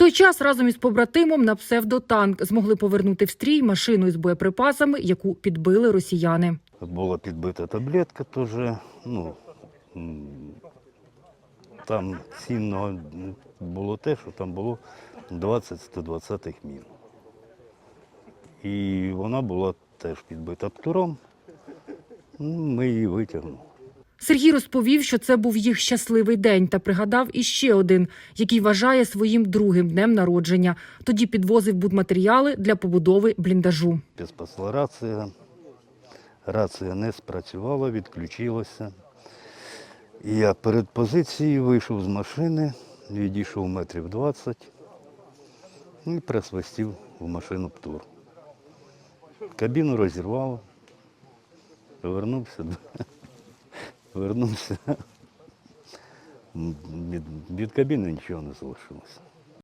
той час разом із побратимом на псевдотанк змогли повернути в стрій машину із боєприпасами, яку підбили росіяни. Була підбита таблетка теж. Ну, там цінного було те, що там було 20-120 мін. І вона була теж підбита птуром. Ну, Ми її витягнули. Сергій розповів, що це був їх щасливий день, та пригадав іще один, який вважає своїм другим днем народження. Тоді підвозив будматеріали для побудови бліндажу. Підспасла рація. Рація не спрацювала, відключилася. Я перед позицією вийшов з машини, відійшов метрів 20 ну, і присвистів в машину птур. Кабіну розірвало, повернувся, М, Від, від кабіни нічого не залишилося.